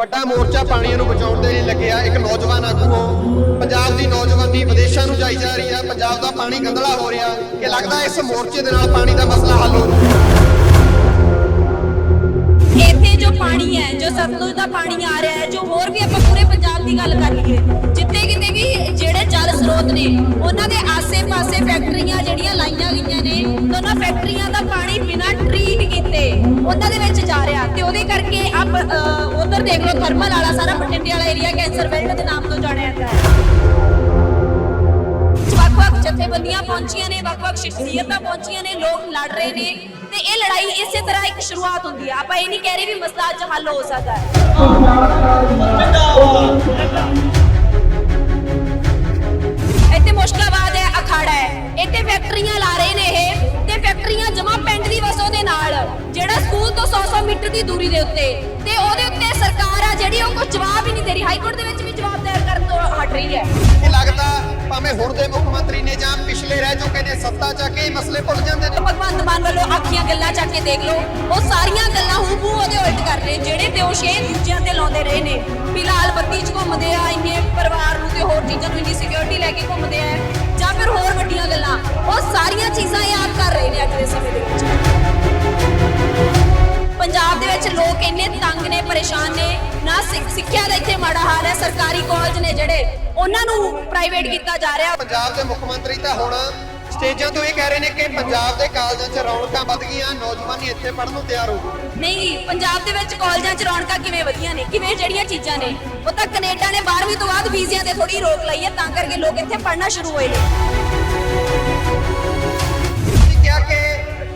ਵੱਡਾ ਮੋਰਚਾ ਪਾਣੀਆਂ ਨੂੰ ਬਚਾਉਣ ਦੇ ਲਈ ਲੱਗਿਆ ਇੱਕ ਨੌਜਵਾਨ ਆਗੂ। ਪੰਜਾਬ ਦੀ ਨੌਜਵਾਨੀ ਵਿਦੇਸ਼ਾਂ ਨੂੰ ਜਾਈ ਜਾ ਰਹੀ ਹੈ ਪੰਜਾਬ ਦਾ ਪਾਣੀ ਗੰਦਲਾ ਹੋ ਰਿਹਾ ਕਿ ਲੱਗਦਾ ਇਸ ਮੋਰਚੇ ਦੇ ਨਾਲ ਪਾਣੀ ਦਾ ਮਸਲਾ ਹੱਲ ਹੋ ਇੱਥੇ ਜੋ ਪਾਣੀ ਹੈ, ਜੋ ਸਤਲੁਜ ਦਾ ਪਾਣੀ ਆ ਰਿਹਾ ਹੈ, ਜੋ ਹੋਰ ਵੀ ਆਪਾਂ ਪੂਰੇ ਪੰਜਾਬ ਦੀ ਗੱਲ ਕਰ ਲਈਏ ਜਿੱਥੇ ਕਿਤੇ ਵੀ ਜਿਹੜੇ ਜਲ ਸਰੋਤ ਨੇ, ਉਹਨਾਂ ਦੇ ਆਸੇ-ਪਾਸੇ ਫੈਕਟਰੀਆਂ ਜਿਹੜੀਆਂ ਲਾਈਆਂ ਗਈਆਂ ਨੇ ਉਹਨਾਂ ਫੈਕਟਰੀਆਂ ਦਾ ਪਾਣੀ ਬਿਨਾਂ ਟ੍ਰੀਟ ਕੀਤੇ ਉਹਨਾਂ ਦੇ ਵਿੱਚ ਜਾ ਰਿਹਾ ਤੇ ਉਹਦੇ ਕਰਕੇ ਉਧਰ ਦੇਖ ਲਓ, ਥਰਮਲ ਵਾਲਾ ਸਾਰਾ ਬਠਿੰਡੇ ਵਾਲਾ ਏਰੀਆ ਕੈਂਸਰ ਬੈਲਟ ਦੇ ਨਾਮ ਤੋਂ ਜਾਣਿਆ ਜਾਂਦਾ ਹੈ। ਵੱਖ-ਵੱਖ ਜਥੇਬੰਦੀਆਂ ਪਹੁੰਚੀਆਂ ਨੇ, ਵੱਖ-ਵੱਖ ਸ਼ਖਸੀਅਤਾਂ ਪਹੁੰਚੀਆਂ ਨੇ, ਲੋਕ ਲੜ ਰਹੇ ਨੇ ਤੇ ਇਹ ਲੜਾਈ ਇਸੇ ਤਰ੍ਹਾਂ ਇੱਕ ਸ਼ੁਰੂਆਤ ਹੁੰਦੀ ਹੈ ਆਪਾਂ ਇਹ ਨਹੀਂ ਕਹਿ ਰਹੇ ਵੀ ਮਸਲਾ ਅੱਜ ਹੱਲ ਹੋ ਸਕਦਾ ਹੈ। ਇੱਥੇ ਮੁਸ਼ਕਾਬਾਦ ਹੈ, ਅਖਾੜਾ ਹੈ। ਇੱਥੇ ਫੈਕਟਰੀਆਂ ਲਾ ਰਹੇ ਨੇ ਇਹ ਤੇ ਫੈਕਟਰੀਆਂ ਜਮਾ ਪਿੰਡ ਦੀ ਵਸੋਂ ਦੇ ਨਾਲ, ਜਿਹੜਾ ਸਕੂਲ ਤੋਂ 100-100 ਮੀਟਰ ਦੀ ਦੂਰੀ ਦੇ ਉੱਤੇ ਕੋਈ ਜਵਾਬ ਹੀ ਨਹੀਂ ਦੇ ਰਹੀ। ਹਾਈ ਕੋਰਟ ਦੇ ਵਿੱਚ ਵੀ ਜਵਾਬ ਦਾਇਰ ਕਰਨ ਤੋਂ ਹਟ ਰਹੀ ਹੈ। ਇਹ ਲੱਗਦਾ ਭਾਵੇਂ ਹੁਣ ਦੇ ਮੁੱਖ ਮੰਤਰੀ ਨੇ ਜਾਂ ਪਿਛਲੇ ਰਹਿ ਚੁੱਕੇ ਨੇ ਸੱਤਾ ਚ ਆ ਕੇ ਇਹ ਮਸਲੇ ਭੁੱਲ ਜਾਂਦੇ ਨੇ। ਭਗਵੰਤ ਮਾਨ ਵੱਲੋਂ ਆਖੀਆਂ ਗੱਲਾਂ ਚੱਕ ਕੇ ਦੇਖ ਲਓ। ਉਹ ਸਾਰੀਆਂ ਗੱਲਾਂ ਹੂਬੂ ਉਹਦੇ ਉਲਟ ਕਰ ਰਹੇ ਜਿਹੜੇ ਦੋਸ਼ ਇਹ ਦੂਜਿਆਂ ਤੇ ਲਾਉਂਦੇ ਰਹੇ ਨੇ। ਫਿਲਹਾਲ ਬੱਤੀ 'ਚ ਘੁੰਮਦੇ ਆ ਇੰਨੇ ਪਰਿਵਾਰ ਨੂੰ ਤੇ ਹੋਰ ਚੀਜ਼ਾਂ ਨੂੰ ਇੰਨੀ ਸਿਕਿਉਰਿਟੀ ਲੈ ਕੇ ਘੁੰਮਦੇ ਆ। ਜਾਂ ਫਿਰ ਹੋਰ ਵੱਡੀਆਂ ਗੱਲਾਂ। ਉਹ ਸਾਰੀਆਂ ਚੀਜ਼ਾਂ ਇਹ ਆਪ ਕਰ ਰਹੇ ਨੇ ਅੱਜ ਦੇ ਸਮੇਂ ਦੇ ਵਿੱਚ। ਪੰਜਾਬ ਦੇ ਵਿੱਚ ਲੋਕ ਇੰਨੇ ਤੰਗ ਨੇ ਪਰੇਸ਼ਾਨ ਨੇ। ਨਾ ਸਿੱਖ- ਸਿੱਖਿਆ ਦਾ ਇੱਥੇ ਮਾੜਾ ਹਾਲ ਹੈ ਸਰਕਾਰੀ ਕਾਲਜ ਨੇ ਜਿਹੜੇ ਉਹਨਾਂ ਨੂੰ ਪ੍ਰਾਈਵੇਟ ਕੀਤਾ ਜਾ ਰਿਹਾ। ਪੰਜਾਬ ਦੇ ਮੁੱਖ ਮੰਤਰੀ ਤਾਂ ਹੁਣ ਸਟੇਜਾਂ ਤੋਂ ਇਹ ਕਹਿ ਰਹੇ ਨੇ ਕਿ ਪੰਜਾਬ ਦੇ ਕਾਲਜਾਂ 'ਚ ਰੌਣਕਾਂ ਵੱਧ ਗਈਆਂ ਨੌਜਵਾਨੀ ਇੱਥੇ ਪੜ੍ਹਨ ਨੂੰ ਤਿਆਰ ਹੋ ਗਏ। ਨਹੀਂ ਪੰਜਾਬ ਦੇ ਵਿੱਚ ਕਾਲਜਾਂ 'ਚ ਰੌਣਕਾਂ ਕਿਵੇਂ ਵਧੀਆਂ ਨੇ? ਕਿਵੇਂ ਜਿਹੜੀਆਂ ਚੀਜ਼ਾਂ ਨੇ? ਉਹ ਤਾਂ ਕੈਨੇਡਾ ਨੇ 12ਵੀਂ ਤੋਂ ਬਾਅਦ ਵੀਜ਼ਿਆਂ ਤੇ ਥੋੜੀ ਰੋਕ ਲਾਈ ਹੈ ਤਾਂ ਕਰਕੇ ਲੋਕ ਇੱਥੇ ਪੜ੍ਹਨਾ ਸ਼ੁਰੂ ਹੋਏ ਨੇ।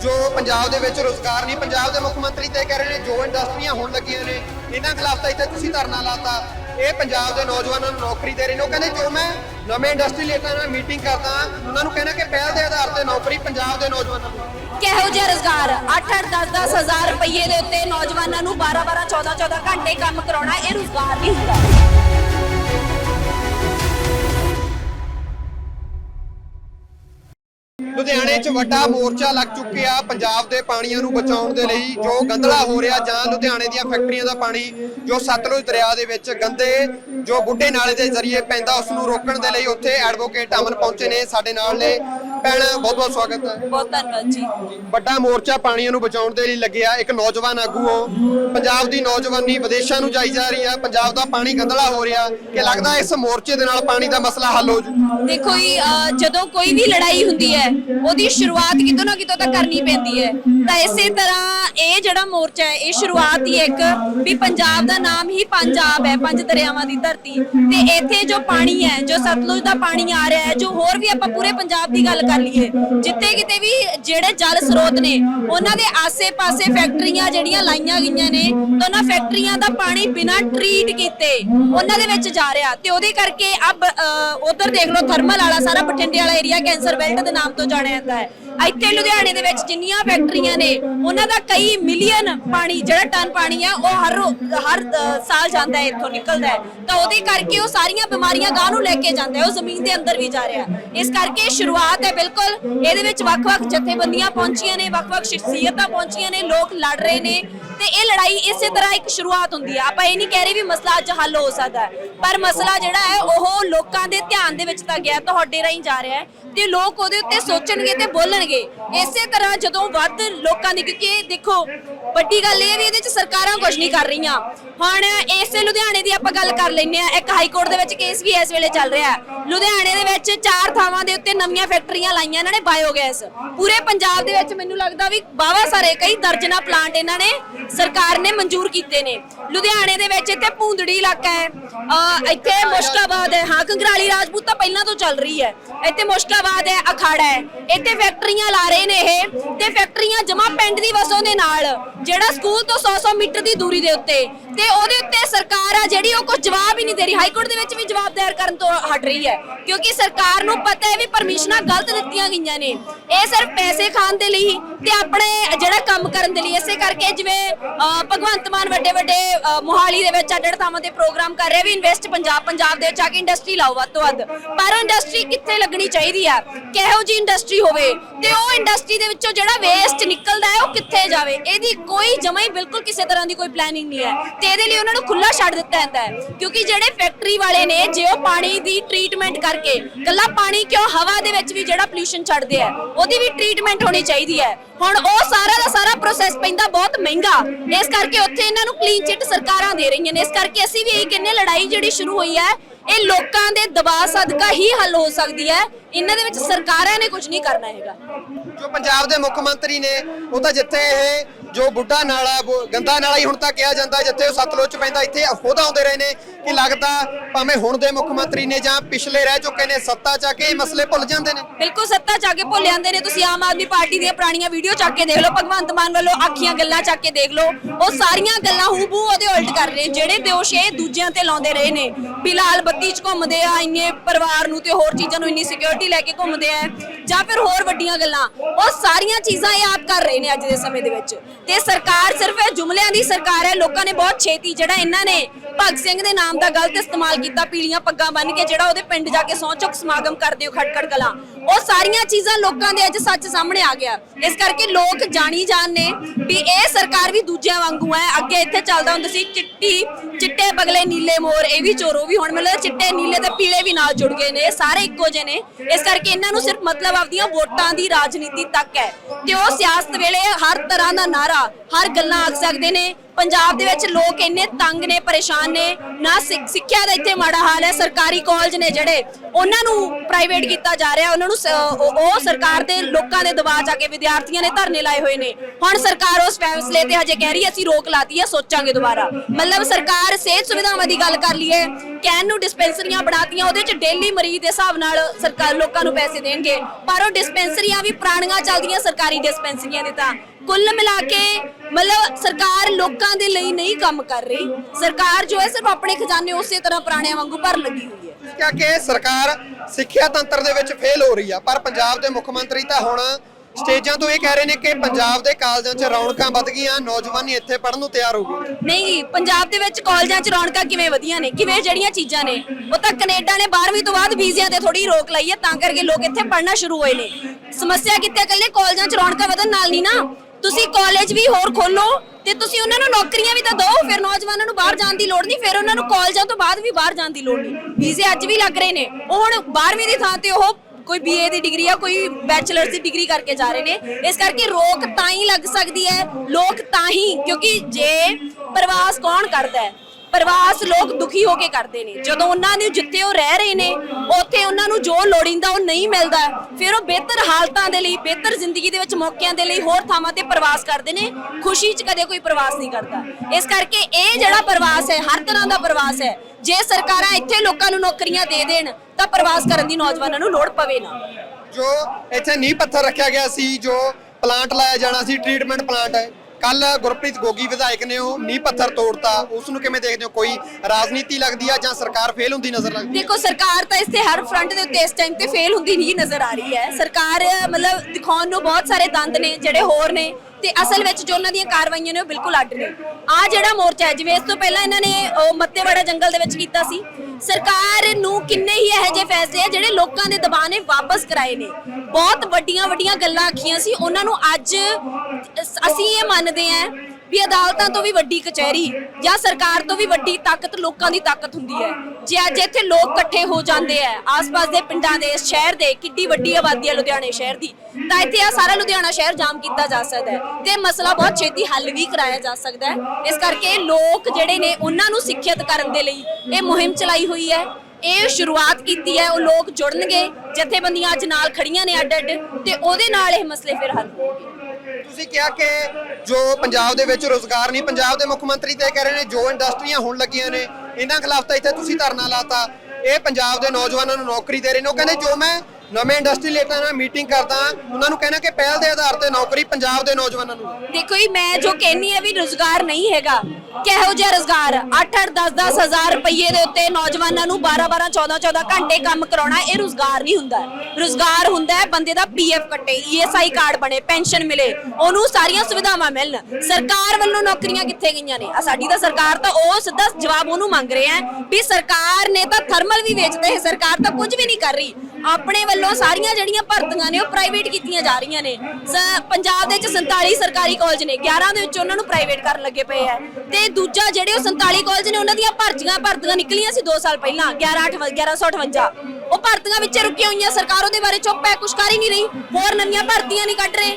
ਜੋ ਪੰਜਾਬ ਦੇ ਵਿੱਚ ਰੋਜ਼ਗਾਰ ਨਹੀਂ, ਪੰਜਾਬ ਦੇ ਮੁੱਖ ਮੰਤਰੀ ਤੇ ਕਹਿ ਰਹੇ ਨੇ ਜੋ ਇੰਡਸਟਰੀਆਂ ਹੋਣ ਲੱਗੀਆਂ ਨੇ, ਇਹਨਾਂ ਖਿਲਾਫ ਤਾਂ ਇੱਥੇ ਤੁਸੀਂ ਧਰਨਾ ਲਾਤਾ। ਇਹ ਪੰਜਾਬ ਦੇ ਨੌਜਵਾਨਾਂ ਨੂੰ ਨੌਕਰੀ ਦੇ ਰਹੇ ਨੇ। ਉਹ ਕਹਿੰਦੇ ਜੋ ਮੈਂ ਨਵੇਂ ਇੰਡਸਟਰੀ ਲੀਡਰਾਂ ਨਾਲ ਮੀਟਿੰਗ ਕਰਦਾ ਉਹਨਾਂ ਨੂੰ ਕਹਿੰਦਾ ਕਿ ਪਹਿਲ ਦੇ ਆਧਾਰ ਤੇ ਨੌਕਰੀ ਪੰਜਾਬ ਦੇ ਨੌਜਵਾਨਾਂ ਨੂੰ ਕਿਹੋ ਜਿਹਾ ਰੋਜ਼ਗਾਰ? 8-8 10-10 ਹਜ਼ਾਰ ਰੁਪਏ ਦੇ ਉੱਤੇ ਨੌਜਵਾਨਾਂ ਨੂੰ 12-12 14-14 ਘੰਟੇ ਕੰਮ ਕਰਾਉਣਾ, ਇਹ ਰੋਜ਼ਗਾਰ ਨਹੀਂ ਹੁੰਦਾ। ਲੁਧਿਆਣੇ 'ਚ ਵੱਡਾ ਮੋਰਚਾ ਲੱਗ ਚੁੱਕਿਆ। ਪੰਜਾਬ ਦੇ ਪਾਣੀਆਂ ਨੂੰ ਬਚਾਉਣ ਦੇ ਲਈ ਜੋ ਗੰਦਲਾ ਹੋ ਰਿਹਾ, ਜਾਂ ਲੁਧਿਆਣੇ ਦੀਆਂ ਫੈਕਟਰੀਆਂ ਦਾ ਪਾਣੀ, ਜੋ ਸਤਲੁਜ ਦਰਿਆ ਦੇ ਵਿੱਚ ਗੰਦੇ, ਜੋ ਬੁੱਢੇ ਨਾਲੇ ਦੇ ਜ਼ਰੀਏ ਪੈਂਦਾ ਉਸ ਨੂੰ ਰੋਕਣ ਦੇ ਲਈ ਉੱਥੇ ਐਡਵੋਕੇਟ ਅਮਨ ਪਹੁੰਚੇ ਨੇ। ਸਾਡੇ ਨਾਲ ਨੇ ਭੈਣ ਬਹੁਤ ਬਹੁਤ ਸਵਾਗਤ ਹੈ। ਬਹੁਤ ਧੰਨਵਾਦ ਜੀ। ਵੱਡਾ ਮੋਰਚਾ ਪਾਣੀਆਂ ਨੂੰ ਬਚਾਉਣ ਦੇ ਲਈ ਲੱਗਿਆ ਇੱਕ ਨੌਜਵਾਨ ਆਗੂ ਹੋ ਪੰਜਾਬ ਦੀ ਨੌਜਵਾਨੀ ਵਿਦੇਸ਼ਾਂ ਨੂੰ ਜਾਈ ਜਾ ਰਹੀ ਹੈ ਪੰਜਾਬ ਦਾ ਪਾਣੀ ਗੰਦਲਾ ਹੋ ਰਿਹਾ ਕਿ ਲੱਗਦਾ ਇਸ ਮੋਰਚੇ ਦੇ ਨਾਲ ਪਾਣੀ ਦਾ ਮਸਲਾ ਹੱਲ ਹੋ ਜੂ ਦੇਖੋ ਜੀ ਅਹ ਜਦੋਂ ਕੋਈ ਵੀ ਲੜਾਈ ਹੁੰਦੀ ਹੈ ਉਹਦੀ ਸ਼ੁਰੂਆਤ ਕਿਤੋਂ ਨਾ ਕਿਤੋਂ ਤਾਂ ਕਰਨੀ ਪੈਂਦੀ ਹੈ। ਤਾਂ ਇਸੇ ਤਰ੍ਹਾਂ ਇਹ ਜਿਹੜਾ ਮੋਰਚਾ ਹੈ ਇਹ ਸ਼ੁਰੂਆਤ ਹੀ ਇੱਕ ਵੀ ਪੰਜਾਬ ਦਾ ਨਾਮ ਹੀ ਪੰਜਾਬ ਹੈ ਪੰਜ ਦਰਿਆਵਾਂ ਦੀ ਧਰਤੀ। ਤੇ ਇੱਥੇ ਜੋ ਪਾਣੀ ਹੈ ਜੋ ਸਤਲੁਜ ਦਾ ਪਾਣੀ ਆ ਰਿਹਾ ਹੈ ਜੋ ਹੋਰ ਵੀ ਆਪਾਂ ਪੂਰੇ ਪੰਜਾਬ ਦੀ ਗੱਲ ਕਰ ਲਈਏ। ਜਿੱਥੇ ਕਿਤੇ ਵੀ ਜਿਹੜੇ ਜਲ ਸਰੋਤ ਨੇ, ਉਹਨਾਂ ਦੇ ਆਸੇ-ਪਾਸੇ ਫੈਕਟਰੀਆਂ ਜਿਹੜੀਆਂ ਲਾਈਆਂ ਗਈਆਂ ਨੇ, ਤਾਂ ਉਹਨਾਂ ਫੈਕਟਰੀਆਂ ਦਾ ਪਾਣੀ ਬਿਨਾਂ ਟ੍ਰੀਟ ਕੀਤੇ ਉਹਨਾਂ ਦੇ ਵਿੱਚ ਜਾ ਰਿਹਾ। ਤੇ ਉਹਦੇ ਕਰਕੇ ਅਬ ਉਧਰ ਦੇਖ ਲਓ ਥਰਮਲ ਵਾਲਾ ਸਾਰਾ ਬਠਿੰਡੇ ਵਾਲਾ ਏਰੀਆ ਕੈਂਸਰ ਬੈਲਟ ਦੇ ਨਾਮ ਤੋਂ ਜਾਣਿਆ ਜਾਂਦਾ ਹੈ। ਇੱਥੇ ਲੁਧਿਆਣੇ ਦੇ ਵਿੱਚ ਜਿੰਨੀਆਂ ਫੈਕਟਰੀਆਂ ਨੇ ਉਹਨਾਂ ਦਾ ਕਈ ਮਿਲੀਅਨ ਪਾਣੀ ਜਿਹੜਾ ਟਨ ਪਾਣੀ ਹੈ ਉਹ ਹਰ ਰੋ- ਹਰ ਅ, ਸਾਲ ਜਾਂਦਾ ਹੈ ਇੱਥੋਂ ਨਿਕਲਦਾ ਹੈ। ਤਾਂ ਉਹਦੇ ਕਰਕੇ ਉਹ ਸਾਰੀਆਂ ਬਿਮਾਰੀਆਂ ਗਾਹ ਨੂੰ ਲੈ ਕੇ ਜਾਂਦਾ ਹੈ ਉਹ ਜ਼ਮੀਨ ਦੇ ਅੰਦਰ ਵੀ ਜਾ ਰਿਹਾ ਇਸ ਕਰਕੇ ਸ਼ੁਰੂਆਤ ਹੈ ਬਿਲਕੁਲ ਇਹਦੇ ਵਿੱਚ ਵੱਖ-ਵੱਖ ਜਥੇਬੰਦੀਆਂ ਪਹੁੰਚੀਆਂ ਨੇ ਵੱਖ-ਵੱਖ ਸ਼ਖਸੀਅਤਾਂ ਪਹੁੰਚੀਆਂ ਨੇ ਲੋਕ ਲੜ ਰਹੇ ਨੇ। ਤੇ ਇਹ ਲੜਾਈ ਇਸੇ ਤਰ੍ਹਾਂ ਇੱਕ ਸ਼ੁਰੂਆਤ ਹੁੰਦੀ ਹੈ ਆਪਾਂ ਇਹ ਨਹੀਂ ਕਹਿ ਰਹੇ ਵੀ ਮਸਲਾ ਅੱਜ ਹੱਲ ਹੋ ਸਕਦਾ ਪਰ ਮਸਲਾ ਜਿਹੜਾ ਹੈ, ਉਹ ਲੋਕਾਂ ਦੇ ਧਿਆਨ ਦੇ ਵਿੱਚ ਤਾਂ ਗਿਆ, ਤੁਹਾਡੇ ਰਾਹੀਂ ਜਾ ਰਿਹਾ ਹੈ। ਤੇ ਲੋਕ ਉਹਦੇ ਉੱਤੇ ਸੋਚਣਗੇ ਤੇ ਬੋਲਣਗੇ। ਇਸੇ ਤਰ੍ਹਾਂ ਜਦੋਂ ਵੱਧ ਲੋਕਾਂ ਦੀ, ਕਿਉਂਕਿ ਦੇਖੋ, ਵੱਡੀ ਗੱਲ ਇਹ ਵੀ ਇਹਦੇ ਵਿੱਚ ਸਰਕਾਰਾਂ ਕੁਝ ਨਹੀਂ ਕਰ ਰਹੀਆਂ। ਹੁਣ ਇਸੇ ਲੁਧਿਆਣੇ ਦੀ ਆਪਾਂ ਗੱਲ ਕਰ ਲੈਂਦੇ ਆ ਇੱਕ ਹਾਈ ਕੋਰਟ ਦੇ ਵਿੱਚ ਕੇਸ ਵੀ ਇਸ ਵੇਲੇ ਚੱਲ ਰਿਹਾ ਲੁਧਿਆਣੇ ਦੇ ਵਿੱਚ ਚਾਰ ਥਾਵਾਂ ਦੇ ਉੱਤੇ ਨਵੀਆਂ ਫੈਕਟਰੀਆਂ ਲਾਈਆਂ ਇਹਨਾਂ ਨੇ, ਬਾਇਓਗੈਸ। ਪੂਰੇ ਪੰਜਾਬ ਦੇ ਵਿੱਚ ਮੈਨੂੰ ਲੱਗਦਾ ਵੀ ਬਾਵਾ ਸਾਰੇ ਕਈ ਦਰਜਨਾ ਪਲਾਂਟ ਇਹਨਾਂ ਨੇ ਸਰਕਾਰ ਨੇ ਮਨਜ਼ੂਰ ਕੀਤੇ ਨੇ। ਲੁਧਿਆਣੇ ਦੇ ਵਿੱਚ ਇੱਥੇ ਭੂੰਦੜੀ ਇਲਾਕਾ ਹੈ। ਇੱਥੇ ਮੁਸ਼ਕਾਬਾਦ ਹੈ। ਹਾਂ, ਕੰਗਰਾਲੀ ਰਾਜਪੂਤ ਤਾਂ ਪਹਿਲਾਂ ਤੋਂ ਚੱਲ ਰਹੀ ਹੈ। ਇੱਥੇ ਮੁਸ਼ਕਾਬਾਦ ਹੈ, ਅਖਾੜਾ ਹੈ। ਇੱਥੇ ਫੈਕਟਰੀਆਂ ਲਾ ਰਹੇ ਨੇ ਇਹ ਤੇ ਫੈਕਟਰੀਆਂ ਜਮਾ ਪਿੰਡ ਦੀ ਵਸੋਂ ਦੇ ਨਾਲ, ਜਿਹੜਾ ਸਕੂਲ ਤੋਂ 100-100 ਮੀਟਰ ਦੀ ਦੂਰੀ ਦੇ ਉੱਤੇ ਤੇ ਉਹਦੇ ਉੱਤੇ ਸਰਕਾਰ ਆ ਜਿਹੜੀ ਉਹ ਕੋਈ ਜਵਾਬ ਹੀ ਨਹੀਂ ਦੇ ਰਹੀ। ਹਾਈ ਕੋਰਟ ਦੇ ਵਿੱਚ ਵੀ ਜਵਾਬ ਦਾਇਰ ਕਰਨ ਤੋਂ ਹਟ ਰਹੀ ਹੈ ਕਿਉਂਕਿ ਸਰਕਾਰ ਨੂੰ ਪਤਾ ਹੈ ਵੀ ਪਰਮਿਸ਼ਨਾਂ ਗਲਤ ਦਿੱਤੀਆਂ ਗਈਆਂ ਨੇ। ਇਹ ਸਿਰਫ ਪੈਸੇ ਖਾਣ ਦੇ ਲਈ ਤੇ ਆਪਣੇ ਜਿਹੜਾ ਕੰਮ ਕਰਨ ਦੇ ਲਈ। ਇਸੇ ਕਰਕੇ ਜਿਵੇਂ ਭਗਵੰਤ ਮਾਨ ਵੱਡੇ ਵੱਡੇ ਅਹ, ਮੋਹਾਲੀ ਦੇ ਵਿੱਚ ਅੱਡ ਅੱਡ ਥਾਵਾਂ ਤੇ ਪ੍ਰੋਗਰਾਮ ਕਰ ਰਿਹਾ ਵੀ ਇਨਵੈਸਟ ਪੰਜਾਬ ਪੰਜਾਬ ਦੇ ਵਿੱਚ ਆ ਕੇ ਇੰਡਸਟਰੀ ਲਾਓ ਵੱਧ ਤੋਂ ਵੱਧ। ਪਰ ਇੰਡਸਟਰੀ ਕਿੱਥੇ ਲੱਗਣੀ ਚਾਹੀਦੀ ਆ? ਕਿਹੋ ਜੀ ਇੰਡਸਟਰੀ ਹੋਵੇ? ਤੇ ਉਹ ਇੰਡਸਟਰੀ ਦੇ ਵਿੱਚੋਂ ਜਿਹੜਾ ਵੇਸਟ ਨਿਕਲਦਾ ਹੈ ਉਹ ਕਿੱਥੇ ਜਾਵੇ? ਇਹਦੀ ਕੋਈ ਜਮਾ ਹੀ ਬਿਲਕੁਲ ਕਿਸੇ ਤਰ੍ਹਾਂ ਦੀ ਕੋਈ ਪਲੈਨਿੰਗ ਨਹੀਂ ਹੈ। ਤੇ ਇਹਦੇ ਲਈ ਉਹਨਾਂ ਨੂੰ ਖੁੱਲਾ ਛੱਡ ਦਿੱਤਾ ਜਾਂਦਾ ਹੈ। ਕਿਉਂਕਿ ਜਿਹੜੇ ਫੈਕਟਰੀ ਵਾਲੇ ਨੇ ਜੇ ਉਹ ਪਾਣੀ ਦੀ ਟ੍ਰੀਟਮੈਂਟ ਕਰਕੇ ਕੱਲਾ ਪਾਣੀ ਕਿਉਂ ਹਵਾ ਦੇ ਵਿੱਚ ਵੀ ਜਿਹੜਾ ਪੋਲੂਸ਼ਨ ਛੱਡਦੇ ਆ ਉਹਦੀ ਵੀ ਟ੍ਰੀਟਮੈਂਟ ਹੋਣੀ ਚਾਹੀਦੀ ਹੈ। ਹੁਣ ਉਹ ਸਾਰਾ ਦਾ ਸਾਰਾ ਪ੍ਰੋਸੈਸ ਪੈਂਦਾ ਬਹੁਤ ਮਹਿੰਗਾ। ਇਸ ਕਰਕੇ ਉੱਥੇ ਇਹਨਾਂ ਨੂੰ ਕਲੀਨ ਚਿੱਟ ਸਰਕਾਰਾਂ ਦੇ ਰਹੀਆਂ ਨੇ। ਇਸ ਕਰਕੇ ਅਸੀਂ ਵੀ ਇਹ ਕਹਿੰਦੇ ਲੜਾਈ ਜਿਹੜੀ ਸ਼ੁਰੂ ਹੋਈ ਹੈ, ਇਹ ਲੋਕਾਂ ਦੇ ਦਬਾਅ ਸਦਕਾ ਹੀ ਹੱਲ ਹੋ ਸਕਦੀ ਹੈ। ਇਹਨਾਂ ਦੇ ਵਿੱਚ ਸਰਕਾਰਾਂ ਨੇ ਕੁਝ ਨਹੀਂ ਕਰਨਾ ਹੈਗਾ। ਜੋ ਪੰਜਾਬ ਦੇ ਮੁੱਖ ਮੰਤਰੀ ਨੇ, ਉਹ ਤਾਂ ਜਿੱਥੇ ਇਹ ਜੋ ਬੁੱਢਾ ਨਾਲਾ ਗੰਦਾ ਨਾਲਾ ਹੀ ਹੁਣ ਤਾਂ ਕਿਹਾ ਜਾਂਦਾ ਜਿੱਥੇ ਉਹ ਸਤਲੁਜ ਚ ਪੈਂਦਾ, ਇੱਥੇ ਅਫੋਦਾ ਆਉਂਦੇ ਰਹੇ ਨੇ ਕਿ ਲੱਗਦਾ ਭਾਵੇਂ ਹੁਣ ਦੇ ਮੁੱਖ ਮੰਤਰੀ ਨੇ ਜਾਂ ਪਿਛਲੇ ਰਹਿ ਚੁੱਕੇ ਨੇ, ਸੱਤਾ ਚ ਆ ਕੇ ਇਹ ਮਸਲੇ ਭੁੱਲ ਜਾਂਦੇ ਨੇ। ਬਿਲਕੁਲ ਸੱਤਾ ਚੱਕ ਕੇ ਭੁੱਲ ਜਾਂਦੇ ਨੇ। ਤੁਸੀਂ ਆਮ ਆਦਮੀ ਪਾਰਟੀ ਦੀਆਂ ਪੁਰਾਣੀਆਂ ਵੀਡੀਓ ਚੱਕ ਕੇ ਦੇਖ ਲਓ, ਭਗਵੰਤ ਮਾਨ ਵੱਲੋਂ ਆਖੀਆਂ ਗੱਲਾਂ ਚੱਕ ਕੇ ਦੇਖ ਲਓ। ਉਹ ਸਾਰੀਆਂ ਗੱਲਾਂ ਹੂਬੂ ਉਹਦੇ ਉਲਟ ਕਰ ਰਹੇ ਜਿਹੜੇ ਦੋਸ਼ ਇਹ ਦੂਜਿਆਂ ਤੇ ਲਾਉਂਦੇ ਰਹੇ ਨੇ। ਫਿਲਹਾਲ ਬੱਤੀ 'ਚ ਘੁੰਮਦੇ ਆ, ਇੰਨੇ ਪਰਿਵਾਰ ਨੂੰ ਤੇ ਹੋਰ ਚੀਜ਼ਾਂ ਨੂੰ ਇੰਨੀ ਸਿਕਿਉਰਿਟੀ ਲੈ ਕੇ ਘੁੰਮਦੇ ਆ ਜਾਂ ਫਿਰ ਹੋਰ ਵੱਡੀਆਂ ਗੱਲਾਂ। ਉਹ ਸਾਰੀਆਂ ਚੀਜ਼ਾਂ ਇਹ ਆਪ ਕਰ ਰਹੇ ਨੇ ਅੱਜ ਦੇ ਸਮੇਂ ਦੇ ਵਿੱਚ। ਤੇ ਸਰਕਾਰ ਸਿਰਫ ਇਹ ਜੁਮਲਿਆਂ ਦੀ ਸਰਕਾਰ ਹੈ। ਲੋਕਾਂ ਨੇ ਬਹੁਤ ਛੇਤੀ ਜਿਹੜਾ ਇਹਨਾਂ ਨੇ ਭਗਤ ਸਿੰਘ ਦੇ ਨਾਮ ਦਾ ਗਲਤ ਇਸਤੇਮਾਲ ਕੀਤਾ, ਪੀਲੀਆਂ ਪੱਗਾਂ ਬੰਨ ਕੇ ਜਿਹੜਾ ਉਹਦੇ ਪਿੰਡ ਜਾ ਕੇ ਸਹੁੰ ਚੁੱਕ ਸਮਾਗਮ ਕਰਦੇ ਹੋ ਖਟਖੜ ਕਲਾਂ। ਉਹ ਸਾਰੀਆਂ ਚੀਜ਼ਾਂ ਲੋਕਾਂ ਦੇ ਅੱਜ ਸੱਚ ਸਾਹਮਣੇ ਆ ਗਿਆ। ਇਸ ਕਰਕੇ ਲੋਕ ਜਾਣੀ ਜਾਣ ਨੇ ਵੀ ਇਹ ਸਰਕਾਰ ਵੀ ਦੂਜਿਆਂ ਵਾਂਗੂ ਹੈ। ਅੱਗੇ ਇੱਥੇ ਚੱਲਦਾ ਹੁੰਦਾ ਸੀ, ਚਿੱਟੀ, ਚਿੱਟੇ ਬਗਲੇ ਨੀਲੇ ਮੋਰ, ਇਹ ਵੀ ਚੋਰੋ ਵੀ ਹੁਣ ਮਤਲਬ ਚਿੱਟੇ, ਨੀਲੇ ਤੇ ਪੀਲੇ ਵੀ ਨਾਲ ਜੁੜ ਗਏ ਨੇ ਸਾਰੇ ਇੱਕੋ ਜਿਹੇ ਨੇ। ਇਸ ਕਰਕੇ ਇਹਨਾਂ ਨੂੰ ਸਿਰਫ ਮਤਲਬ ਆਪਦੀਆਂ ਵੋਟਾਂ ਦੀ ਰਾਜਨੀਤੀ ਤੱਕ ਹੈ। ਤੇ ਉਹ ਸਿਆਸਤ ਵੇਲੇ ਹਰ ਤਰ੍ਹਾਂ ਦਾ ਨਾਰਾ, ਹਰ ਗੱਲਾਂ ਆਖ ਸਕਦੇ ਨੇ ਪੰਜਾਬ ਦੇ ਵਿੱਚ ਲੋਕ ਇੰਨੇ ਤੰਗ ਨੇ, ਪਰੇਸ਼ਾਨ ਨੇ। ਨਾ ਸਿੱਖਿਆ ਦਾ ਇੱਥੇ ਮਾੜਾ ਹਾਲ ਹੈ, ਸਰਕਾਰੀ ਕਾਲਜ ਨੇ ਜਿਹੜੇ ਉਹਨਾਂ ਨੂੰ ਪ੍ਰਾਈਵੇਟ ਕੀਤਾ ਜਾ ਰਿਹਾ, ਉਹਨਾਂ ਨੂੰ ਉਹ ਸਰਕਾਰ ਦੇ ਲੋਕਾਂ ਦੇ ਦਬਾਅ ਚ ਆ ਕੇ ਵਿਦਿਆਰਥੀਆਂ ਨੇ ਧਰਨੇ ਲਾਏ ਹੋਏ ਨੇ। ਹੁਣ ਸਰਕਾਰ ਉਸ ਫੈਸਲੇ ਤੇ ਹਜੇ ਕਹਿ ਰਹੀ ਅਸੀਂ ਰੋਕ ਲਾਤੀ ਹੈ, ਸੋਚਾਂਗੇ ਦੁਬਾਰਾ। ਮਤਲਬ ਸਰਕਾਰ ਸਿਹਤ ਸੁਵਿਧਾਵਾਂ ਦੀ ਗੱਲ ਕਰ ਲਈਏ, ਕਹਿਣ ਨੂੰ ਡਿਸਪੈਂਸਰੀਆਂ ਬਣਾਤੀਆਂ, ਉਹਦੇ ਚ ਡੇਲੀ ਮਰੀਜ਼ ਦੇ ਹਿਸਾਬ ਨਾਲ ਸਰਕਾਰ ਲੋਕਾਂ ਨੂੰ ਪੈਸੇ ਦੇਣਗੇ। ਪਰ ਉਹ ਡਿਸਪੈਂਸਰੀਆਂ ਵੀ ਪੁਰਾਣੀਆਂ ਚੱਲਦੀਆਂ ਸਰਕਾਰੀ ਡਿਸਪੈਂਸਰੀਆਂ ਦੇ ਤਾਂ। ਕੁੱਲ ਮਿਲਾ ਕੇ ਮਤਲਬ ਸਰਕਾਰ ਲੋਕਾਂ ਦੇ ਲਈ ਨਹੀਂ ਕੰਮ ਕਰ ਰਹੀ। ਸਰਕਾਰ ਜੋ ਹੈ ਸਿਰਫ ਆਪਣੇ ਖਜ਼ਾਨੇ ਉਸੇ ਤਰ੍ਹਾਂ ਪੁਰਾਣਿਆਂ ਵਾਂਗੂ ਭਰ ਲੱਗੀ ਹੋਈ ਹੈ। ਕਿਹਾ ਕਿ ਸਰਕਾਰ ਸਿੱਖਿਆ ਤੰਤਰ ਦੇ ਵਿੱਚ ਫੇਲ ਹੋ ਰਹੀ ਆ ਪਰ ਪੰਜਾਬ ਦੇ ਮੁੱਖ ਮੰਤਰੀ ਤਾਂ ਹੁਣ ਸਟੇਜਾਂ ਤੋਂ ਇਹ ਕਹਿ ਰਹੇ ਨੇ ਕਿ ਪੰਜਾਬ ਦੇ ਕਾਲਜਾਂ 'ਚ ਰੌਣਕਾਂ ਵੱਧ ਗਈਆਂ ਨੌਜਵਾਨੀ ਇੱਥੇ ਪੜ੍ਹਨ ਨੂੰ ਤਿਆਰ ਹੋ ਗਏ। ਨਹੀਂ ਪੰਜਾਬ ਦੇ ਵਿੱਚ ਕਾਲਜਾਂ 'ਚ ਰੌਣਕਾਂ ਕਿਵੇਂ ਵਧੀਆਂ ਨੇ? ਕਿਵੇਂ ਜਿਹੜੀਆਂ ਚੀਜ਼ਾਂ ਨੇ? ਉਹ ਤਾਂ ਕੈਨੇਡਾ ਨੇ 12ਵੀਂ ਤੋਂ ਬਾਅਦ ਵੀਜ਼ਿਆਂ ਤੇ ਥੋੜੀ ਰੋਕ ਲਾਈ ਹੈ ਤਾਂ ਕਰਕੇ ਲੋਕ ਇੱਥੇ ਪੜ੍ਹਨਾ ਸ਼ੁਰੂ ਹੋਏ ਨੇ। ਸਮੱਸਿਆ ਕਿੱਥੇ ਇਕੱਲੇ ਕਾਲਜਾਂ 'ਚ ਰੌਣਕਾਂ ਵਧਣ ਨਾਲ ਨਹੀਂ ਨਾ। ਤੁਸੀਂ ਕਾਲਜ ਵੀ ਹੋਰ ਖੋਲੋ ਤੇ ਤੁਸੀਂ ਉਹਨਾਂ ਨੂੰ ਨੌਕਰੀਆਂ ਵੀ ਤਾਂ ਦਿਓ, ਫਿਰ ਨੌਜਵਾਨਾਂ ਨੂੰ ਬਾਹਰ ਜਾਣ ਦੀ ਲੋੜ ਨਹੀਂ, ਫਿਰ ਉਹਨਾਂ ਨੂੰ ਕਾਲਜਾਂ ਤੋਂ ਬਾਅਦ ਵੀ ਬਾਹਰ ਜਾਣ ਦੀ ਲੋੜ ਨਹੀਂ। ਵੀਜ਼ੇ ਅੱਜ ਵੀ ਲੱਗ ਰਹੇ ਨੇ। ਉਹ ਹੁਣ 12ਵੀਂ ਦੀ ਥਾਂ ਤੇ ਉਹ ਕੋਈ ਬੀਏ ਦੀ ਡਿਗਰੀ ਆ, ਕੋਈ ਬੈਚਲਰਸ ਦੀ ਡਿਗਰੀ ਕਰਕੇ ਜਾ ਰਹੇ ਨੇ। ਇਸ ਕਰਕੇ ਰੋਕ ਤਾਂ ਹੀ ਲੱਗ ਸਕਦੀ ਹੈ, ਲੋਕ ਤਾਂ ਹੀ, ਕਿਉਂਕਿ ਜੇ ਪ੍ਰਵਾਸ ਕੌਣ ਕਰਦਾ ਹੈ? ਪ੍ਰਵਾਸ ਲੋਕ ਦੁਖੀ ਹੋ ਕੇ ਕਰਦੇ ਨੇ। ਜਦੋਂ ਉਹਨਾਂ ਨੂੰ ਜਿੱਥੇ ਉਹ ਰਹਿ ਰਹੇ ਨੇ, ਉੱਥੇ ਉਹਨਾਂ ਨੂੰ ਜੋ ਲੋੜੀਂਦਾ ਉਹ ਨਹੀਂ ਮਿਲਦਾ। ਫਿਰ ਉਹ ਬਿਹਤਰ ਹਾਲਤਾਂ ਦੇ ਲਈ, ਬਿਹਤਰ ਜ਼ਿੰਦਗੀ ਦੇ ਵਿੱਚ ਮੌਕਿਆਂ ਦੇ ਲਈ ਹੋਰ ਥਾਵਾਂ ਤੇ ਪ੍ਰਵਾਸ ਕਰਦੇ ਨੇ। ਖੁਸ਼ੀ 'ਚ ਕਦੇ ਕੋਈ ਪ੍ਰਵਾਸ ਨਹੀਂ ਕਰਦਾ। ਇਸ ਕਰਕੇ ਇਹ ਜਿਹੜਾ ਪ੍ਰਵਾਸ ਹੈ, ਹਰ ਤਰ੍ਹਾਂ ਦਾ ਪ੍ਰਵਾਸ ਹੈ, ਜੇ ਸਰਕਾਰਾਂ ਇੱਥੇ ਲੋਕਾਂ ਨੂੰ ਨੌਕਰੀਆਂ ਦੇ ਦੇਣ, ਤਾਂ ਪ੍ਰਵਾਸ ਕਰਨ ਦੀ ਨੌਜਵਾਨਾਂ ਨੂੰ ਲੋੜ ਪਵੇ ਨਾ। ਜੋ ਇੱਥੇ ਨੀਂਹ ਪੱਥਰ ਰੱਖਿਆ ਗਿਆ ਸੀ, ਜੋ ਪਲਾਂਟ ਲਾਇਆ ਜਾਣਾ ਸੀ ਟ੍ਰੀਟਮੈਂਟ ਪਲਾਂਟ ਹੈ। ਕੱਲ ਗੁਰਪ੍ਰੀਤ ਗੋਗੀ ਵਿਧਾਇਕ ਨੇ ਉਹ ਨੀਂਹ ਪੱਥਰ ਤੋੜਤਾ। ਉਸ ਨੂੰ ਕਿਵੇਂ ਦੇਖਦੇ ਹੋ? ਕੋਈ ਰਾਜਨੀਤੀ ਲੱਗਦੀ ਆ ਜਾਂ ਸਰਕਾਰ ਫੇਲ ਹੁੰਦੀ ਨਜ਼ਰ ਲੱਗਦੀ ਦੇਖੋ, ਸਰਕਾਰ ਤਾਂ ਇਸ ਤੇ ਹਰ ਫਰੰਟ ਦੇ ਉੱਤੇ ਇਸ ਟਾਈਮ ਤੇ ਫੇਲ ਹੁੰਦੀ ਨਹੀਂ ਨਜ਼ਰ ਆ ਰਹੀ ਹੈ। ਸਰਕਾਰ, ਮਤਲਬ ਦਿਖਾਉਣ ਨੂੰ ਬਹੁਤ ਸਾਰੇ ਦੰਦ ਨੇ, ਜਿਹੜੇ ਹੋਰ ਨੇ। ਤੇ ਅਸਲ ਵਿੱਚ ਜੋ ਉਹਨਾਂ ਦੀਆਂ ਕਾਰਵਾਈਆਂ ਨੇ ਉਹ ਬਿਲਕੁਲ ਅੱਡ ਨੇ। ਆ ਜਿਹੜਾ ਮੋਰਚਾ ਹੈ, ਜਿਵੇਂ ਇਸ ਤੋਂ ਪਹਿਲਾਂ ਇਹਨਾਂ ਨੇ, ਉਹ ਮੱਤੇਵਾੜਾ ਜੰਗਲ ਦੇ ਵਿੱਚ ਕੀਤਾ ਸੀ। ਸਰਕਾਰ ਨੂੰ ਕਿੰਨੇ ਹੀ ਇਹੋ ਜਿਹੇ ਫੈਸਲੇ ਆ ਜਿਹੜੇ ਲੋਕਾਂ ਦੇ ਦਬਾਅ ਨੇ ਵਾਪਸ ਕਰਾਏ ਨੇ। ਬਹੁਤ ਵੱਡੀਆਂ ਵੱਡੀਆਂ ਗੱਲਾਂ ਆਖੀਆਂ ਸੀ। ਉਹਨਾਂ ਨੂੰ ਅੱਜ ਅਸੀਂ ਇਹ ਮੰਨਦੇ ਆਂ ਵੀ ਅਦਾਲਤਾਂ ਤੋਂ ਵੀ ਵੱਡੀ ਕਚਹਿਰੀ ਜਾਂ ਸਰਕਾਰ ਤੋਂ ਵੀ ਵੱਡੀ ਤਾਕਤ ਲੋਕਾਂ ਦੀ ਤਾਕਤ ਹੁੰਦੀ ਹੈ। ਜੇ ਅੱਜ ਇੱਥੇ ਲੋਕ ਇਕੱਠੇ ਹੋ ਜਾਂਦੇ ਆ, ਆਸ-ਪਾਸ ਦੇ ਪਿੰਡਾਂ ਦੇ, ਸ਼ਹਿਰ ਦੇ, ਕਿੱਡੀ ਵੱਡੀ ਆਬਾਦੀ ਹੈ ਲੁਧਿਆਣੇ ਸ਼ਹਿਰ ਦੀ, ਤਾਂ ਇੱਥੇ ਆ ਸਾਰਾ ਲੁਧਿਆਣਾ ਸ਼ਹਿਰ ਜਾਮ ਕੀਤਾ ਜਾ ਸਕਦਾ ਹੈ ਤੇ ਮਸਲਾ ਬਹੁਤ ਛੇਤੀ ਹੱਲ ਵੀ ਕਰਾਇਆ ਜਾ ਸਕਦਾ ਹੈ। ਇਸ ਕਰਕੇ ਲੋਕ ਜਿਹੜੇ ਨੇ, ਉਹਨਾਂ ਨੂੰ ਸਿੱਖਿਅਤ ਕਰਨ ਦੇ ਲਈ ਇਹ ਮੁਹਿੰਮ ਚਲਾਈ ਹੋਈ ਹੈ। ਇਹ ਸ਼ੁਰੂਆਤ ਕੀਤੀ ਹੈ, ਉਹ ਲੋਕ ਜੁੜਨਗੇ, ਜਥੇਬੰਦੀਆਂ ਅੱਜ ਨਾਲ ਖੜੀਆਂ ਨੇ ਅੱਡ-ਅੱਡ ਤੇ ਉਹਦੇ ਨਾਲ ਇਹ ਮਸਲੇ ਫਿਰ ਹੱਲ ਹੋਣਗੇ। ਤੁਸੀਂ ਕਿਹਾ ਕਿ ਜੋ ਪੰਜਾਬ ਦੇ ਵਿੱਚ ਰੋਜ਼ਗਾਰ ਨਹੀਂ, ਪੰਜਾਬ ਦੇ ਮੁੱਖ ਮੰਤਰੀ ਤੇ ਕਹਿ ਰਹੇ ਨੇ ਜੋ ਇੰਡਸਟਰੀਆਂ ਹੁਣ ਲੱਗੀਆਂ ਨੇ, ਇਹਨਾਂ ਖਿਲਾਫ ਤਾਂ ਇੱਥੇ ਤੁਸੀਂ ਧਰਨਾ ਲਾਤਾ। ਇਹ ਪੰਜਾਬ ਦੇ ਨੌਜਵਾਨਾਂ ਨੂੰ ਨੌਕਰੀ ਦੇ ਰਹੇ ਨੇ। ਉਹ ਕਹਿੰਦੇ ਜੋ ਮੈਂ ਨਵੇਂ ਇੰਡਸਟਰੀਏਟਰਾਂ ਨਾਲ ਮੀਟਿੰਗ ਕਰਦਾ ਉਹਨਾਂ ਨੂੰ ਕਹਿਣਾ ਕਿ ਪਹਿਲ ਦੇ ਆਧਾਰ ਤੇ ਨੌਕਰੀ ਪੰਜਾਬ ਦੇ ਨੌਜਵਾਨਾਂ ਨੂੰ ਦੇਖੋ ਜੀ, ਮੈਂ ਜੋ ਕਹਿੰਨੀ ਹੈ ਵੀ ਰੋਜ਼ਗਾਰ ਨਹੀਂ ਹੈਗਾ। ਕਿਹੋ ਜਿਹਾ ਰੋਜ਼ਗਾਰ? 8-8 10-10 ਹਜ਼ਾਰ ਰੁਪਏ ਦੇ ਉੱਤੇ ਨੌਜਵਾਨਾਂ ਨੂੰ 12-12 14-14 ਘੰਟੇ ਕੰਮ ਕਰਾਉਣਾ, ਇਹ ਰੋਜ਼ਗਾਰ ਨਹੀਂ ਹੁੰਦਾ। ਰੋਜ਼ਗਾਰ ਹੁੰਦਾ ਹੈ, ਬੰਦੇ ਦਾ ਪੀਐਫ ਕੱਟੇ ਈਐਸਆਈ ਕਾਰਡ ਬਣੇ, ਪੈਨਸ਼ਨ ਮਿਲੇ, ਉਹਨੂੰ ਸਾਰੀਆਂ ਸੁਵਿਧਾਵਾਂ ਮਿਲਣ। ਸਰਕਾਰ ਵੱਲੋਂ ਨੌਕਰੀਆਂ ਕਿੱਥੇ ਗਈਆਂ ਨੇ? ਆ ਸਾਡੀ ਤਾਂ ਸਰਕਾਰ ਤਾਂ ਉਹ ਸਿੱਧਾ ਜਵਾਬ ਉਹਨੂੰ ਮੰਗ ਰਹੇ ਆ ਵੀ ਸਰਕਾਰ ਨੇ ਤਾਂ ਥਰਮਲ ਵੀ ਵੇਚਦੇ ਹੈ ਸਰਕਾਰ ਤਾਂ ਕੁਝ ਵੀ ਨਹੀਂ ਕਰ ਰਹੀ। ਆਪਣੇ ਵੱਲੋਂ ਸਾਰੀਆਂ ਜਿਹੜੀਆਂ ਭਰਤੀਆਂ ਨੇ ਉਹ ਪ੍ਰਾਈਵੇਟ ਕੀਤੀਆਂ ਜਾ ਰਹੀਆਂ ਨੇ। ਪੰਜਾਬ ਦੇ ਵਿੱਚ 47 ਸਰਕਾਰੀ ਕਾਲਜ ਨੇ 11 ਦੇ ਵਿੱਚ ਉਹਨਾਂ ਨੂੰ ਪ੍ਰਾਈਵੇਟ ਕਰਨ ਲੱਗੇ ਪਏ ਆ। ਤੇ ਦੂਜਾ ਜਿਹੜੇ ਉਹ 47 ਕਾਲਜ ਨੇ, ਉਹਨਾਂ ਦੀਆਂ ਭਰਤੀਆਂ ਭਰਤੀਆਂ ਨਿਕਲੀਆਂ ਸੀ 2 ਸਾਲ ਪਹਿਲਾਂ 11 8 1158 ਉਹ ਭਰਤੀਆਂ ਵਿੱਚ ਰੁਕੀਆਂ ਹੋਈਆਂ, ਸਰਕਾਰ ਉਹਦੇ ਬਾਰੇ ਚੁੱਪ ਹੈ, ਕੁਛ ਕਰ ਹੀ ਨਹੀਂ ਰਹੀ। ਹੋਰ ਨਵੀਆਂ ਭਰਤੀਆਂ ਨਹੀਂ ਕੱਢ ਰਹੇ।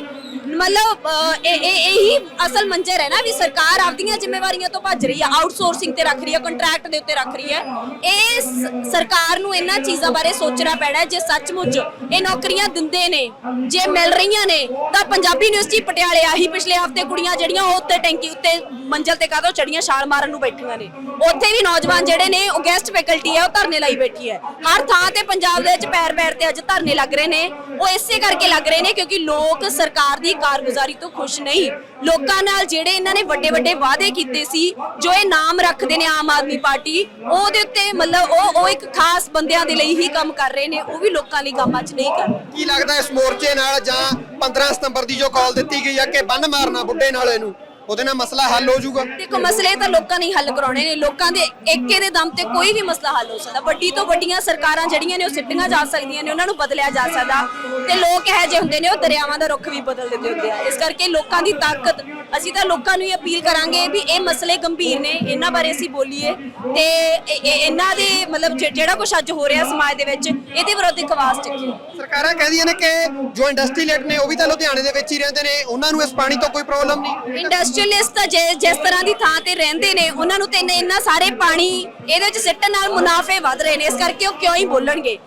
ਮਤਲਬ ਅਹ, ਇਹ ਇਹ ਇਹੀ ਅਸਲ ਮੰਜ਼ਰ ਹੈ ਨਾ ਵੀ ਸਰਕਾਰ ਆਪਦੀਆਂ ਜ਼ਿੰਮੇਵਾਰੀਆਂ ਤੋਂ ਭੱਜ ਰਹੀ ਹੈ ਆਊਟਸੋਰਸਿੰਗ ਤੇ ਰੱਖ ਰਹੀ ਹੈ ਕੰਟਰੈਕਟ ਦੇ ਉੱਤੇ ਰੱਖ ਰਹੀ ਹੈ ਇਹ ਸ- ਸਰਕਾਰ ਨੂੰ ਇਹਨਾਂ ਚੀਜ਼ਾਂ ਬਾਰੇ ਸੋਚਣਾ ਪੈਣਾ ਹੈ ਜੇ ਸੱਚਮੁੱਚ ਇਹ ਨੌਕਰੀਆਂ ਦਿੰਦੇ ਨੇ ਜੇ ਮਿਲ ਰਹੀਆਂ ਨੇ ਤਾਂ ਪੰਜਾਬੀ ਯੂਨੀਵਰਸਿਟੀ ਪਟਿਆਲੇ ਆਹੀ ਪਿਛਲੇ ਹਫ਼ਤੇ ਕੁੜੀਆਂ ਜਿਹੜੀਆਂ ਉਹ ਉੱਤੇ ਟੈਂਕੀ ਉੱਤੇ ਮੰਜ਼ਲ ਤੇ ਕਾਹਦੋਂ ਚੜੀਆਂ ਛਾਲ ਮਾਰਨ ਨੂੰ ਬੈਠੀਆਂ ਨੇ। ਉੱਥੇ ਵੀ ਨੌਜਵਾਨ ਜਿਹੜੇ ਨੇ ਉਹ ਗੈਸਟ ਫੈਕਲਟੀ ਹੈ ਉਹ ਧਰਨੇ ਲਾਈ ਬੈਠੀ ਹੈ। ਹਰ ਥਾਂ ਤੇ ਪੰਜਾਬ ਦੇ ਵਿੱਚ ਪੈਰ ਪੈਰ ਤੇ ਅੱਜ ਧਰਨੇ ਲੱਗ ਰਹੇ ਨੇ। ਉਹ ਇਸੇ ਕਰਕੇ ਲੱਗ ਰਹੇ ਨੇ ਕਿਉਂਕਿ ਲੋਕ ਸਰਕਾਰ ਦੀ ਕਾਰਗੁਜ਼ਾਰੀ ਤੋਂ ਖੁਸ਼ ਨਹੀਂ। ਲੋਕਾਂ ਨਾਲ ਜਿਹੜੇ ਇਹਨਾਂ ਨੇ ਵੱਡੇ ਵੱਡੇ ਵਾਅਦੇ ਕੀਤੇ ਸੀ, ਜੋ ਇਹ ਨਾਮ ਰੱਖਦੇ ਨੇ ਆਮ ਆਦਮੀ ਪਾਰਟੀ, ਉਹਦੇ ਉੱਤੇ ਮਤਲਬ ਉਹ ਉਹ ਇੱਕ ਖਾਸ ਬੰਦਿਆਂ ਦੇ ਲਈ ਹੀ ਕੰਮ ਕਰ ਰਹੇ ਨੇ, ਉਹ ਵੀ ਲੋਕਾਂ ਲਈ ਕੰਮ ਅੱਜ ਨਹੀਂ ਕਰ ਕੀ ਲੱਗਦਾ ਇਸ ਮੋਰਚੇ ਨਾਲ ਜਾਂ 15 ਸਤੰਬਰ ਦੀ ਜੋ ਕਾਲ ਦਿੱਤੀ ਗਈ ਆ, ਕਿ ਬੰਨ ਮਾਰਨਾ ਬੁੱਢੇ ਨਾਲ ਇਹਨੂੰ ਉਹਦੇ ਨਾਲ ਮਸਲਾ ਹੱਲ ਹੋ ਜਾਊਗਾ। ਦੇਖੋ ਮਸਲੇ ਤਾਂ ਲੋਕਾਂ ਨੇ ਹੱਲ ਕਰਾਉਣੇ ਨੇ। ਲੋਕਾਂ ਦੇ ਏਕੇ ਦੇ ਦਮ ਤੇ ਕੋਈ ਵੀ ਮਸਲਾ ਹੱਲ ਹੋ ਸਕਦਾ। ਵੱਡੀ ਤੋਂ ਵੱਡੀਆਂ ਸਰਕਾਰਾਂ ਜਿਹੜੀਆਂ ਨੇ ਉਹ ਸਿੱਟੀਆਂ ਜਾ ਸਕਦੀਆਂ ਨੇ ਉਹਨਾਂ ਨੂੰ ਬਦਲਿਆ ਜਾ ਸਕਦਾ। ਤੇ ਲੋਕ ਇਹੋ ਜਿਹੇ ਹੁੰਦੇ ਨੇ ਉਹ ਦਰਿਆਵਾਂ ਦਾ ਰੁੱਖ ਵੀ ਬਦਲ ਦਿੰਦੇ ਹੁੰਦੇ ਆ। ਇਸ ਕਰਕੇ ਲੋਕਾਂ ਦੀ ਤਾਕਤ ਅਸੀਂ ਤਾਂ ਲੋਕਾਂ ਨੂੰ ਹੀ ਅਪੀਲ ਕਰਾਂਗੇ ਵੀ ਇਹ ਮਸਲੇ ਗੰਭੀਰ ਨੇ ਇਹਨਾਂ ਬਾਰੇ ਅਸੀਂ ਬੋਲੀਏ। ਤੇ ਇਹ- ਇਹ- ਇਹਨਾਂ ਦੇ ਮਤਲਬ ਜਿ- ਜਿਹੜਾ ਕੁਝ ਅੱਜ ਹੋ ਰਿਹਾ ਸਮਾਜ ਦੇ ਵਿੱਚ ਇਹਦੇ ਵਿਰੁੱਧ ਇੱਕ ਆਵਾਜ਼ ਚੱਕੀਏ ਸਰਕਾਰਾਂ ਕਹਿੰਦੀਆਂ ਨੇ ਕਿ ਜੋ ਇੰਡਸਟਰੀਏਟ ਨੇ ਉਹ ਵੀ ਤਾਂ ਲੁਧਿਆਣੇ ਦੇ ਵਿੱਚ ਹੀ ਰਹਿੰਦੇ ਨੇ। ਉਹਨਾਂ ਨੂੰ ਇਸ ਪਾਣੀ ਤੋਂ ਕੋਈ ਪ੍ਰੋਬਲਮ ਨਹੀਂ। ਇੰਡਸਟਰੀਅਲਿਸਟ ਤਾਂ ਜੇ- ਜਿਸ ਤਰ੍ਹਾਂ ਦੀ ਥਾਂ ਤੇ ਰਹਿੰਦੇ ਨੇ ਉਹਨਾਂ ਨੂੰ ਤੇ ਇੰਨਾ ਸਾਰੇ ਪਾਣੀ ਇਹਦੇ ਵਿੱਚ ਸਿੱਟਣ ਨਾਲ ਮੁਨਾਫੇ ਵੱਧ ਰਹੇ ਨੇ। ਇਸ ਕਰਕੇ ਉਹ ਕਿਉਂ ਹੀ ਬੋਲਣਗੇ?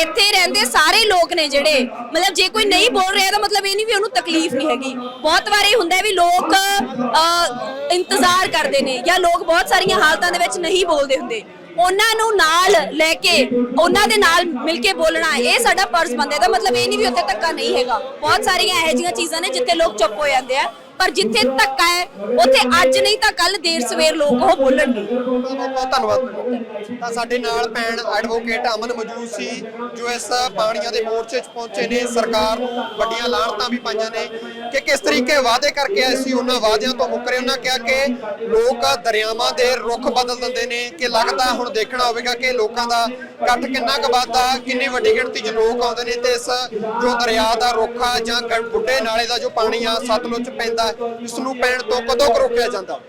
ਇੱਥੇ ਰਹਿੰਦੇ ਸਾਰੇ ਲੋਕ ਨੇ ਜਿਹੜੇ ਮਤਲਬ ਜੇ ਕੋਈ ਨਹੀਂ ਬੋਲ ਰਿਹਾ ਤਾਂ ਮਤਲਬ ਇਹ ਨਹੀਂ ਵੀ ਉਹਨੂੰ ਤਕਲੀਫ ਨਹੀਂ ਹੈਗੀ। ਬਹੁਤ ਵਾਰੀ ਹੁੰਦਾ ਵੀ ਲੋਕ ਅਹ, ਇੰਤਜ਼ਾਰ ਕਰਦੇ ਨੇ ਜਾਂ ਲੋਕ ਬਹੁਤ ਸਾਰੀਆਂ ਹਾਲਤਾਂ ਦੇ ਵਿੱਚ ਨਹੀਂ ਬੋਲਦੇ ਹੁੰਦੇ। ਉਹਨਾਂ ਨੂੰ ਨਾਲ ਲੈ ਕੇ ਉਹਨਾਂ ਦੇ ਨਾਲ ਮਿਲ ਕੇ ਬੋਲਣਾ ਇਹ ਸਾਡਾ ਫਰਜ਼ ਬਣਦਾ। ਇਹਦਾ ਮਤਲਬ ਇਹ ਨਹੀਂ ਵੀ ਉੱਥੇ ਧੱਕਾ ਨਹੀਂ ਹੈਗਾ। ਬਹੁਤ ਸਾਰੀਆਂ ਇਹੋ ਜਿਹੀਆਂ ਚੀਜ਼ਾਂ ਨੇ ਜਿੱਥੇ ਲੋਕ ਚੁੱਪ ਹੋ ਜਾਂਦੇ ਆ। ਪਰ ਜਿੱਥੇ ਧੱਕਾ ਹੈ, ਉੱਥੇ ਅੱਜ ਨਹੀਂ ਤਾਂ ਕੱਲ ਦੇਰ ਸਵੇਰ ਲੋਕ ਉਹ ਬੋਲਣਗੇ। ਬਹੁਤ ਬਹੁਤ ਧੰਨਵਾਦ। ਤਾਂ ਸਾਡੇ ਨਾਲ ਭੈਣ ਐਡਵੋਕੇਟ ਅਮਨ ਮੌਜੂਦ ਸੀ, ਜੋ ਇਸ ਪਾਣੀਆਂ ਦੇ ਮੋਰਚੇ 'ਚ ਪਹੁੰਚੇ ਨੇ। ਸਰਕਾਰ ਨੂੰ ਵੱਡੀਆਂ ਲਾਹਣਤਾਂ ਵੀ ਪਾਈਆਂ ਨੇ। ਕਿ ਕਿਸ ਤਰੀਕੇ ਵਾਅਦੇ ਕਰਕੇ ਆਏ ਸੀ, ਉਹਨਾਂ ਵਾਅਦਿਆਂ ਤੋਂ ਮੁੱਕਰੇ। ਉਹਨਾਂ ਕਿਹਾ ਕਿ ਲੋਕ ਦਰਿਆਵਾਂ ਦੇ ਰੁੱਖ ਬਦਲ ਦਿੰਦੇ ਨੇ, ਕਿ ਲੱਗਦਾ ਹੁਣ ਦੇਖਣਾ ਹੋਵੇਗਾ ਕਿ ਲੋਕਾਂ ਦਾ ਇਕੱਠ ਕਿੰਨਾ ਕੁ ਵੱਧਦਾ, ਕਿੰਨੀ ਵੱਡੀ ਗਿਣਤੀ 'ਚ ਲੋਕ ਆਉਂਦੇ ਨੇ। ਤੇ ਇਸ ਜੋ ਦਰਿਆ ਦਾ ਰੁੱਖ ਆ ਜਾਂ ਬੁੱਢੇ ਨਾਲੇ ਦਾ ਜੋ ਪਾਣੀ ਆ, ਸਤਲੁਜ ਪੈਂਦਾ ਪੈਂਦਾ ਇਸ ਨੂੰ ਪੈਣ ਤੋਂ ਕਦੋਂ ਕੁ ਰੋਕਿਆ ਜਾਂਦਾ?